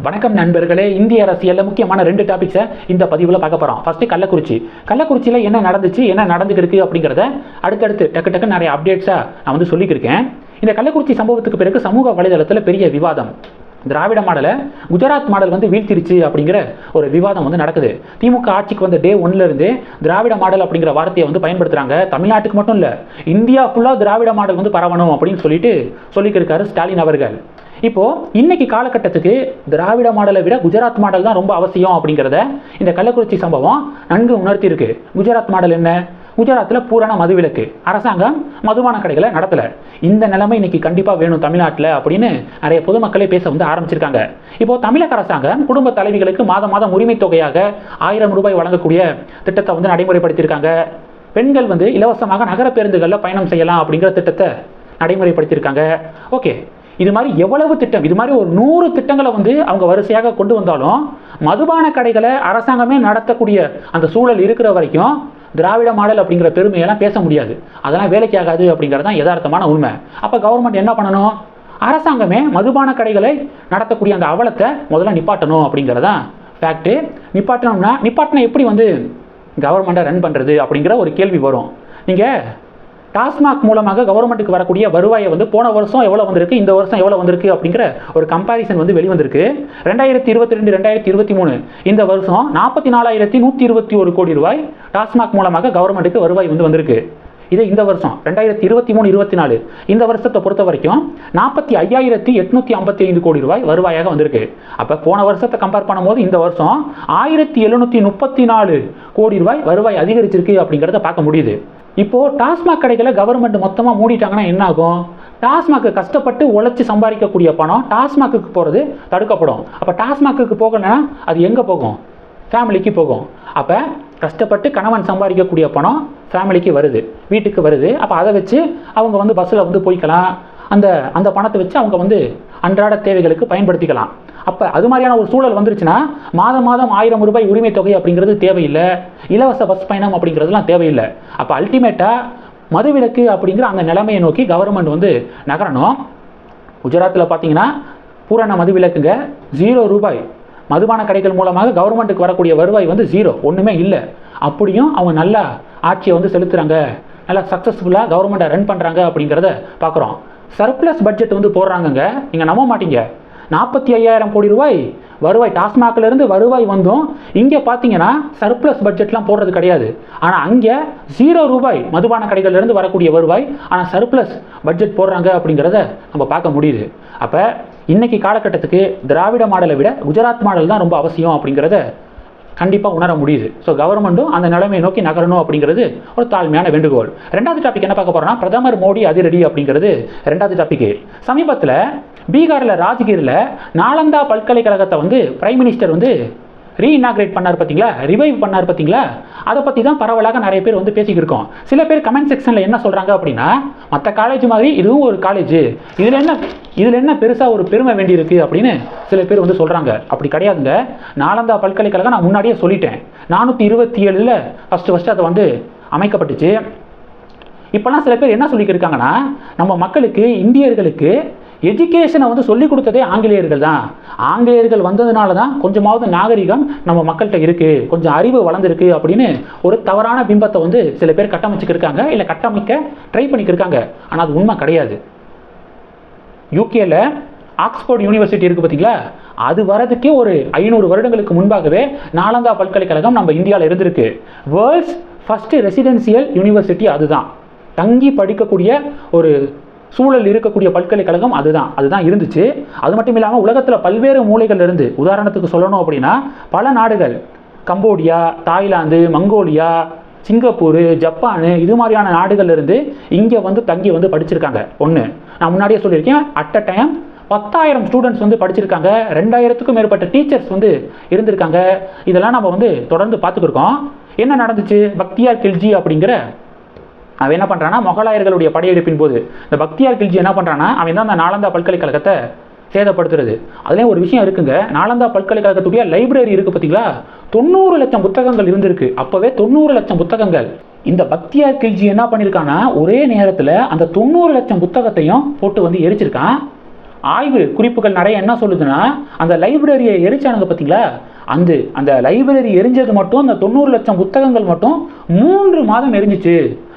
வணக்கம் நண்பர்களே இந்திய அரசியலில் முக்கியமான ரெண்டு டாபிக்ஸை இந்த பதிவில் பார்க்க போகிறோம் ஃபஸ்ட்டு கள்ளக்குறிச்சி. கள்ளக்குறிச்சியில் என்ன நடந்துச்சு என்ன நடந்துகிட்டு இருக்கு அப்படிங்கிறத அடுத்தடுத்து டக்கு டக்கு நிறைய அப்டேட்ஸாக நான் வந்து சொல்லிக்கிருக்கேன். இந்த கள்ளக்குறிச்சி சம்பவத்துக்கு பிறகு சமூக வலைதளத்தில் பெரிய விவாதம். திராவிட மாடலை குஜராத் மாடல் வந்து வீழ்த்திருச்சு அப்படிங்கிற ஒரு விவாதம் வந்து நடக்குது. திமுக ஆட்சிக்கு வந்த டே ஒன்லேருந்து திராவிட மாடல் அப்படிங்கிற வார்த்தையை வந்து பயன்படுத்துகிறாங்க தமிழ்நாட்டுக்கு மட்டும் இல்லை இந்தியா ஃபுல்லாக திராவிட மாடல் வந்து பரவணும் அப்படின்னு சொல்லிட்டு சொல்லிக்கிருக்காரு ஸ்டாலின் அவர்கள். இப்போ இன்னைக்கு காலகட்டத்துக்கு திராவிட மாடலை விட குஜராத் மாடல் தான் ரொம்ப அவசியம் அப்படிங்கிறத இந்த கள்ளக்குறிச்சி சம்பவம் நன்கு உணர்த்தியிருக்கு. குஜராத் மாடல் என்ன? குஜராத்தில் பூரண மதுவிலக்கு. அரசாங்கம் மதுபான கடைகளை நடத்தலை. இந்த நிலைமை இன்னைக்கு கண்டிப்பாக வேணும் தமிழ்நாட்டில் அப்படின்னு நிறைய பொதுமக்களே பேச வந்து ஆரம்பிச்சிருக்காங்க. இப்போ தமிழக அரசாங்கம் குடும்ப தலைவிகளுக்கு மாதம் மாதம் உரிமை தொகையாக ஆயிரம் ரூபாய் வழங்கக்கூடிய திட்டத்தை வந்து நடைமுறைப்படுத்தியிருக்காங்க. பெண்கள் வந்து இலவசமாக நகர பேருந்துகளில் பயணம் செய்யலாம் அப்படிங்கிற திட்டத்தை நடைமுறைப்படுத்தியிருக்காங்க. ஓகே. இது மாதிரி எவ்வளவு திட்டம்? இது மாதிரி ஒரு நூறு திட்டங்களை வந்து அவங்க வரிசையாக கொண்டு வந்தாலும் மதுபான கடைகளை அரசாங்கமே நடத்தக்கூடிய அந்த சூழல் இருக்கிற வரைக்கும் திராவிட மாடல் அப்படிங்கிற பெருமையெல்லாம் பேச முடியாது. அதெல்லாம் வேலைக்கு ஆகாது அப்படிங்கிறது தான் யதார்த்தமான உண்மை. அப்போ கவர்மெண்ட் என்ன பண்ணணும்? அரசாங்கமே மதுபான கடைகளை நடத்தக்கூடிய அந்த அவலத்தை முதல்ல நிப்பாட்டணும் அப்படிங்கிறதான் ஃபேக்ட்டு நிப்பாட்டணும்னா நிப்பாட்டினா எப்படி வந்து கவர்மெண்ட்டை ரன் பண்ணுறது அப்படிங்கிற ஒரு கேள்வி வரும். நீங்கள் டாஸ்மாக் மூலமாக கவர்மெண்ட்டுக்கு வரக்கூடிய வருவாயை வந்து போன வருஷம் எவ்வளோ வந்திருக்கு இந்த வருஷம் எவ்வளோ வந்திருக்கு அப்படிங்கிற ஒரு கம்பாரிசன் வந்து வெளிவந்திருக்கு. ரெண்டாயிரத்தி இருபத்தி ரெண்டு ரெண்டாயிரத்தி இருபத்தி மூணு இந்த வருஷம் நாற்பத்தி நாலாயிரத்தி நூற்றி இருபத்தி ஒரு கோடி ரூபாய் டாஸ்மாக் மூலமாக கவர்மெண்ட்டுக்கு வருவாய் வந்து வந்திருக்கு. இது இந்த வருஷம் ரெண்டாயிரத்தி இருபத்தி மூணு இருபத்தி நாலு. இந்த வருஷத்தை பொறுத்த வரைக்கும் நாற்பத்தி ஐயாயிரத்தி எட்நூத்தி ஐம்பத்தி ஐந்து கோடி ரூபாய் வருவாயாக வந்திருக்கு. அப்போ போன வருஷத்தை கம்பேர் பண்ணும்போது இந்த வருஷம் ஆயிரத்தி எழுநூத்தி முப்பத்தி நாலு கோடி ரூபாய் வருவாய் அதிகரிச்சிருக்கு அப்படிங்கிறத பார்க்க முடியுது. இப்போ டாஸ்மாக் கடைகளை கவர்மெண்ட் மொத்தமாக மூடிட்டாங்கன்னா என்ன ஆகும் டாஸ்மாக்கு கஷ்டப்பட்டு உழைச்சி சம்பாதிக்கக்கூடிய பணம் டாஸ்மாக்குக்கு போகிறது தடுக்கப்படும். அப்போ டாஸ்மாக்குக்கு போகலைன்னா அது எங்கே போகும்? ஃபேமிலிக்கு போகும். அப்போ கஷ்டப்பட்டு கணவன் சம்பாதிக்கக்கூடிய பணம் ஃபேமிலிக்கு வருது வீட்டுக்கு வருது. அப்போ அதை வச்சு அவங்க வந்து பஸ்ஸில் வந்து போய்க்கலாம். அந்த அந்த பணத்தை வச்சு அவங்க வந்து அன்றாட தேவைகளுக்கு பயன்படுத்திக்கலாம். அப்போ அது மாதிரியான ஒரு சூழல் வந்துருச்சுன்னா மாதம் மாதம் ஆயிரம் ரூபாய் உரிமை தொகை அப்படிங்கிறது தேவையில்லை. இலவச பஸ் பயணம் அப்படிங்கிறதுலாம் தேவையில்லை. அப்போ அல்டிமேட்டாக மதுவிலக்கு அப்படிங்கிற அந்த நிலைமையை நோக்கி கவர்மெண்ட் வந்து நகரணும். குஜராத்தில் பார்த்தீங்கன்னா பூரண மதுவிலக்குங்க. ஜீரோ ரூபாய் மதுபான கடைகள் மூலமாக கவர்மெண்ட்டுக்கு வரக்கூடிய வருவாய் வந்து ஜீரோ ஒன்றுமே இல்லை. அப்படியும் அவங்க நல்லா ஆட்சியை வந்து செலுத்துகிறாங்க நல்லா சக்ஸஸ்ஃபுல்லாக கவர்மெண்ட்டை ரன் பண்ணுறாங்க அப்படிங்கிறத பார்க்குறோம் சர்ப்ளஸ் பட்ஜெட் வந்து போடுறாங்கங்க. நீங்கள் நம்ப மாட்டீங்க. நாற்பத்தி ஐயாயிரம் கோடி ரூபாய் வருவாய் டாஸ்மாக்லேருந்து வருவாய் வந்தும். இங்கே பார்த்தீங்கன்னா சர்ப்ளஸ் பட்ஜெட்லாம் போடுறது கிடையாது. ஆனால் அங்கே ஜீரோ ரூபாய் மதுபான கடைகள்லேருந்து வரக்கூடிய வருவாய் ஆனால் சர்ப்ளஸ் பட்ஜெட் போடுறாங்க அப்படிங்கிறத நம்ம பார்க்க முடியுது. அப்போ இன்னைக்கு காலகட்டத்துக்கு திராவிட மாடலை விட குஜராத் மாடல் தான் ரொம்ப அவசியம் அப்படிங்கிறத கண்டிப்பாக உணர முடியுது. ஸோ கவர்மெண்ட்டும் அந்த நிலைமையை நோக்கி நகரணும் அப்படிங்கிறது ஒரு தாழ்மையான வேண்டுகோள். ரெண்டாவது டாபிக் என்ன பார்க்க போகிறோம்னா பிரதமர் மோடி அதிரடி அப்படிங்கிறது ரெண்டாவது டாபிக் சமீபத்தில் பீகாரில் ராஜ்கீரில் நாலந்தா பல்கலைக்கழகத்தை வந்து பிரைம் மினிஸ்டர் வந்து ரீஇனாக்ரேட் பண்ணார் பார்த்தீங்களா? ரிவைவ் பண்ணார் பார்த்தீங்களா? அதை பற்றி தான் பரவலாக நிறைய பேர் வந்து பேசிக்கிட்டு இருக்கோம். சில பேர் கமெண்ட் செக்ஷனில் என்ன சொல்கிறாங்க அப்படின்னா மற்ற காலேஜ் மாதிரி இதுவும் ஒரு காலேஜ் இதில் என்ன இதில் என்ன பெருசாக ஒரு பெருமை வேண்டியிருக்கு அப்படின்னு சில பேர் வந்து சொல்கிறாங்க அப்படி கிடையாதுங்க. நாலந்தா பல்கலைக்கழகம் நான் முன்னாடியே சொல்லிட்டேன். நானூற்றி இருபத்தி ஏழில் ஃபஸ்ட்டு ஃபஸ்ட்டு அதை வந்து அமைக்கப்பட்டுச்சு. இப்போல்லாம் சில பேர் என்ன சொல்லிக்கிருக்காங்கன்னா நம்ம மக்களுக்கு இந்தியர்களுக்கு எஜுகேஷனை வந்து சொல்லிக் கொடுத்ததே ஆங்கிலேயர்கள் தான் ஆங்கிலேயர்கள் வந்ததுனால தான் கொஞ்சமாவது நாகரிகம் நம்ம மக்கள்கிட்ட இருக்குது கொஞ்சம் அறிவு வளர்ந்துருக்கு அப்படின்னு ஒரு தவறான பிம்பத்தை வந்து சில பேர் கட்டமைச்சுக்கிருக்காங்க இல்லை கட்டமைக்க ட்ரை பண்ணிக்கிருக்காங்க ஆனால் அது உண்மை கிடையாது. யூகேல ஆக்ஸ்போர்ட் யூனிவர்சிட்டி இருக்குது பார்த்தீங்களா அது வரதுக்கே ஒரு ஐநூறு வருடங்களுக்கு முன்பாகவே நாலந்தா பல்கலைக்கழகம் நம்ம இந்தியாவில் இருந்திருக்கு. வேர்ல்ட்ஸ் ஃபஸ்ட்டு ரெசிடென்சியல் யூனிவர்சிட்டி அதுதான். தங்கி படிக்கக்கூடிய ஒரு சூழல் இருக்கக்கூடிய பல்கலைக்கழகம் அதுதான் அதுதான் இருந்துச்சு. அது மட்டும் இல்லாமல் உலகத்தில் பல்வேறு மூலைகளிலிருந்து உதாரணத்துக்கு சொல்லணும் அப்படின்னா பல நாடுகள் Cambodia Thailand Mongolia Singapore Japan இது மாதிரியான நாடுகள்லேருந்து இங்கே வந்து தங்கி வந்து படிச்சிருக்காங்க. ஒன்று நான் முன்னாடியே சொல்லியிருக்கேன் அட் அ டைம் பத்தாயிரம் ஸ்டூடெண்ட்ஸ் வந்து படிச்சிருக்காங்க. ரெண்டாயிரத்துக்கும் மேற்பட்ட டீச்சர்ஸ் வந்து இருந்திருக்காங்க. இதெல்லாம் நம்ம வந்து தொடர்ந்து பார்த்துக்கிருக்கோம். என்ன நடந்துச்சு? பக்தியார் கில்ஜி அப்படிங்கிற அவன் என்ன பண்ணுறான்னா மொகலாயர்களுடைய படையெடுப்பின் போது இந்த பக்தியார் கில்ஜி என்ன பண்ணுறான்னா அவன் தான் அந்த நாலந்தா பல்கலைக்கழகத்தை சேதப்படுத்துறது. அதுலேயும் ஒரு விஷயம் இருக்குங்க நாலந்தா பல்கலைக்கழகத்துடைய லைப்ரரி இருக்குது பார்த்தீங்களா தொண்ணூறு லட்சம் புத்தகங்கள் இருந்திருக்கு. அப்போவே தொண்ணூறு லட்சம் புத்தகங்கள். இந்த பக்தியார் கில்ஜி என்ன பண்ணியிருக்கான்னா ஒரே நேரத்தில் அந்த தொண்ணூறு லட்சம் புத்தகத்தையும் போட்டு வந்து எரிச்சிருக்கான். ஆய்வு குறிப்புகள் நிறைய என்ன சொல்லுதுன்னா அந்த லைப்ரரியை எரிச்சானுங்க பார்த்தீங்களா அந்த அந்த லைப்ரரி எரிஞ்சது மட்டும் அந்த தொண்ணூறு லட்சம் புத்தகங்கள் மட்டும் மூன்று மாதம் எரிஞ்சிச்சு.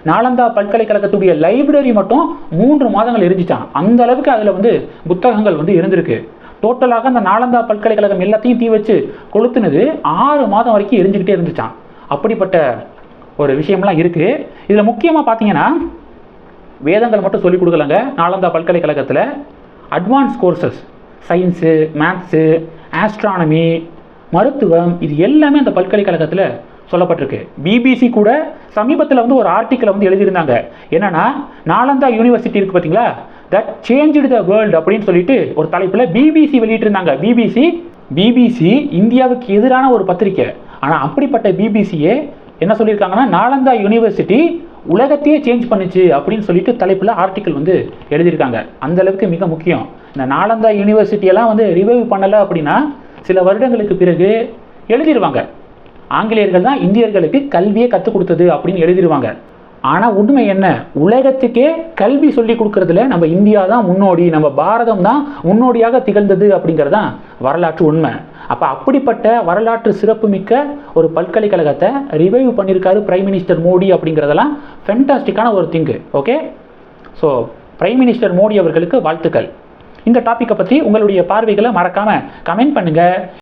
நாலந்தா பல்கலைக்கழகத்துடைய லைப்ரரி மட்டும் மூன்று மாதங்கள் எரிஞ்சிச்சான் அந்த அளவுக்கு அதில் வந்து புத்தகங்கள் வந்து இருந்திருக்கு. டோட்டலாக அந்த நாலந்தா பல்கலைக்கழகம் எல்லாத்தையும் தீ வச்சு கொளுத்துனது ஆறு மாதம் வரைக்கும் எரிஞ்சுக்கிட்டே இருந்துச்சான் அப்படிப்பட்ட ஒரு விஷயம்லாம் இருக்குது இதில் முக்கியமாக பார்த்தீங்கன்னா வேதங்கள் மட்டும் சொல்லிக் கொடுக்கலங்க. நாலந்தா பல்கலைக்கழகத்தில் advance courses science maths astronomy மருத்துவம் இது எல்லாமே அந்த பல்கலைக்கழகத்தில் சொல்லப்பட்டிருக்கு. பிபிசி கூட சமீபத்தில் வந்து ஒரு ஆர்டிக்கலை வந்து எழுதியிருந்தாங்க. என்னன்னா நாலந்தா யூனிவர்சிட்டி இருக்கு பார்த்தீங்களா தட் சேஞ்சுடு த வேர்ல்டு அப்படின்னு சொல்லிட்டு ஒரு தலைப்பில் பிபிசி வெளியிட்டிருந்தாங்க. பிபிசி பிபிசி இந்தியாவுக்கு எதிரான ஒரு பத்திரிக்கை. ஆனால் அப்படிப்பட்ட பிபிசியே என்ன சொல்லியிருக்காங்கன்னா நாலந்தா யூனிவர்சிட்டி உலகத்தையே சேஞ்ச் பண்ணுச்சு அப்படின்னு சொல்லிட்டு தலைப்பில் ஆர்டிக்கல் வந்து எழுதியிருக்காங்க. அந்த அளவுக்கு மிக முக்கியம். இந்த நாலந்தா யூனிவர்சிட்டியெல்லாம் வந்து ரிவைவ் பண்ணலை அப்படின்னா சில வருடங்களுக்கு பிறகு எழுதிடுவாங்க ஆங்கிலேயர்கள் தான் இந்தியர்களுக்கு கல்வியை கற்றுக் கொடுத்தது அப்படின்னு எழுதிடுவாங்க ஆனால் உண்மை என்ன? உலகத்துக்கே கல்வி சொல்லி கொடுக்கறதுல நம்ம இந்தியா தான் முன்னோடி நம்ம பாரதம் தான் முன்னோடியாக திகழ்ந்தது அப்படிங்கிறது தான் வரலாற்று உண்மை. அப்போ அப்படிப்பட்ட வரலாற்று சிறப்புமிக்க ஒரு பல்கலைக்கழகத்தை ரிவைவ் பண்ணியிருக்காரு பிரைம் மினிஸ்டர் மோடி அப்படிங்கிறதெல்லாம் ஃபென்டாஸ்டிக்கான ஒரு thing okay so prime minister Modi அவர்களுக்கு வாழ்த்துக்கள். இந்த டாப்பிக்கை பற்றி உங்களுடைய பார்வைகளை மறக்காமல் கமெண்ட் பண்ணுங்கள்